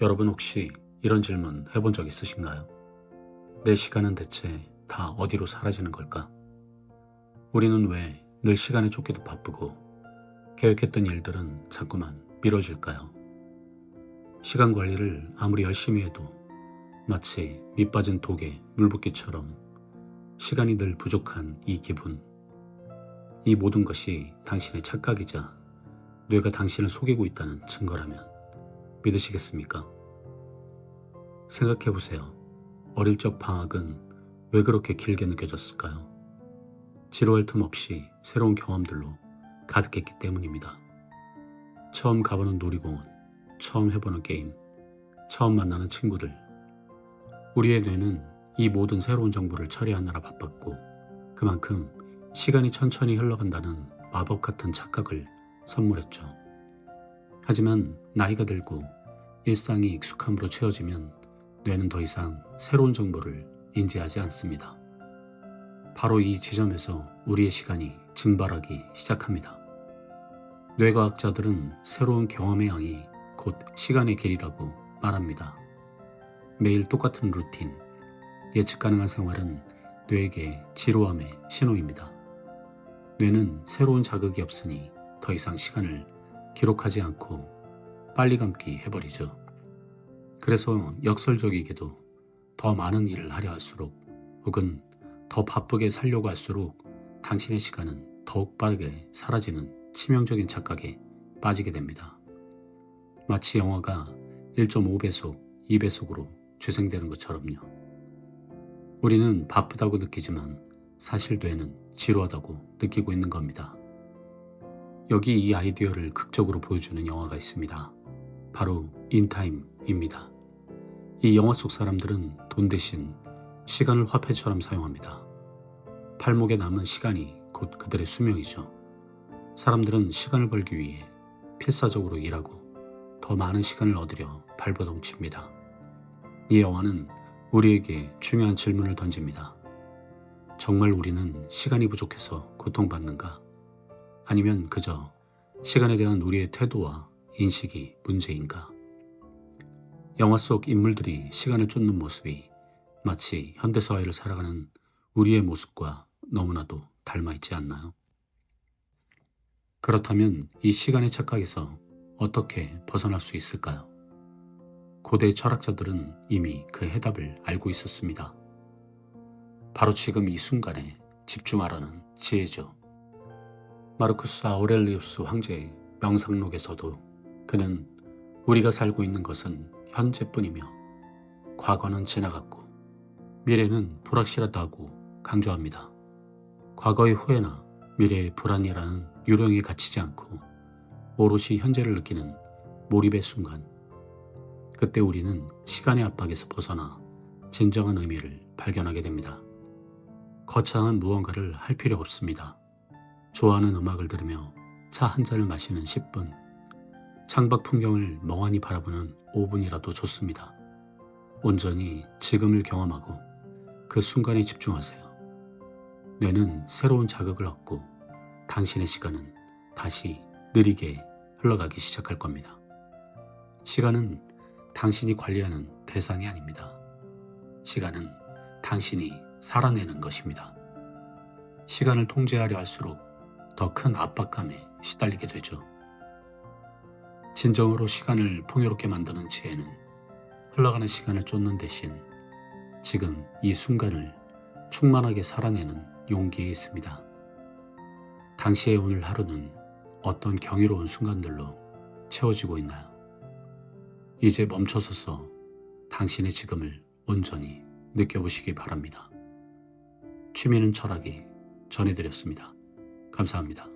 여러분 혹시 이런 질문 해본 적 있으신가요? 내 시간은 대체 다 어디로 사라지는 걸까? 우리는 왜 늘 시간에 쫓기도 바쁘고 계획했던 일들은 자꾸만 미뤄질까요? 시간 관리를 아무리 열심히 해도 마치 밑 빠진 독에 물붓기처럼 시간이 늘 부족한 이 기분. 이 모든 것이 당신의 착각이자 뇌가 당신을 속이고 있다는 증거라면 믿으시겠습니까? 생각해 보세요. 어릴 적 방학은 왜 그렇게 길게 느껴졌을까요? 지루할 틈 없이 새로운 경험들로 가득했기 때문입니다. 처음 가보는 놀이공원, 처음 해보는 게임, 처음 만나는 친구들. 우리의 뇌는 이 모든 새로운 정보를 처리하느라 바빴고 그만큼 시간이 천천히 흘러간다는 마법 같은 착각을 선물했죠. 하지만 나이가 들고 일상이 익숙함으로 채워지면 뇌는 더 이상 새로운 정보를 인지하지 않습니다. 바로 이 지점에서 우리의 시간이 증발하기 시작합니다. 뇌과학자들은 새로운 경험의 양이 곧 시간의 길이라고 말합니다. 매일 똑같은 루틴, 예측 가능한 생활은 뇌에게 지루함의 신호입니다. 뇌는 새로운 자극이 없으니 더 이상 시간을 기록하지 않고 빨리 감기 해버리죠. 그래서 역설적이게도 더 많은 일을 하려 할수록 혹은 더 바쁘게 살려고 할수록 당신의 시간은 더욱 빠르게 사라지는 치명적인 착각에 빠지게 됩니다. 마치 영화가 1.5배속, 2배속으로 재생되는 것처럼요. 우리는 바쁘다고 느끼지만 사실 뇌는 지루하다고 느끼고 있는 겁니다. 여기 이 아이디어를 극적으로 보여주는 영화가 있습니다. 바로 인타임입니다. 이 영화 속 사람들은 돈 대신 시간을 화폐처럼 사용합니다. 팔목에 남은 시간이 곧 그들의 수명이죠. 사람들은 시간을 벌기 위해 필사적으로 일하고 더 많은 시간을 얻으려 발버둥 칩니다. 이 영화는 우리에게 중요한 질문을 던집니다. 정말 우리는 시간이 부족해서 고통받는가? 아니면 그저 시간에 대한 우리의 태도와 인식이 문제인가? 영화 속 인물들이 시간을 쫓는 모습이 마치 현대 사회를 살아가는 우리의 모습과 너무나도 닮아 있지 않나요? 그렇다면 이 시간의 착각에서 어떻게 벗어날 수 있을까요? 고대 철학자들은 이미 그 해답을 알고 있었습니다. 바로 지금 이 순간에 집중하라는 지혜죠. 마르쿠스 아우렐리우스 황제의 명상록에서도 그는 우리가 살고 있는 것은 현재뿐이며 과거는 지나갔고 미래는 불확실하다고 강조합니다. 과거의 후회나 미래의 불안이라는 유령에 갇히지 않고 오롯이 현재를 느끼는 몰입의 순간 그때 우리는 시간의 압박에서 벗어나 진정한 의미를 발견하게 됩니다. 거창한 무언가를 할 필요 없습니다. 좋아하는 음악을 들으며 차 한 잔을 마시는 10분, 창밖 풍경을 멍하니 바라보는 5분이라도 좋습니다. 온전히 지금을 경험하고 그 순간에 집중하세요. 뇌는 새로운 자극을 얻고 당신의 시간은 다시 느리게 흘러가기 시작할 겁니다. 시간은 당신이 관리하는 대상이 아닙니다. 시간은 당신이 살아내는 것입니다. 시간을 통제하려 할수록 더 큰 압박감에 시달리게 되죠. 진정으로 시간을 풍요롭게 만드는 지혜는 흘러가는 시간을 쫓는 대신 지금 이 순간을 충만하게 살아내는 용기에 있습니다. 당시의 오늘 하루는 어떤 경이로운 순간들로 채워지고 있나요? 이제 멈춰서서 당신의 지금을 온전히 느껴보시기 바랍니다. 취미는 철학이 전해드렸습니다. 감사합니다.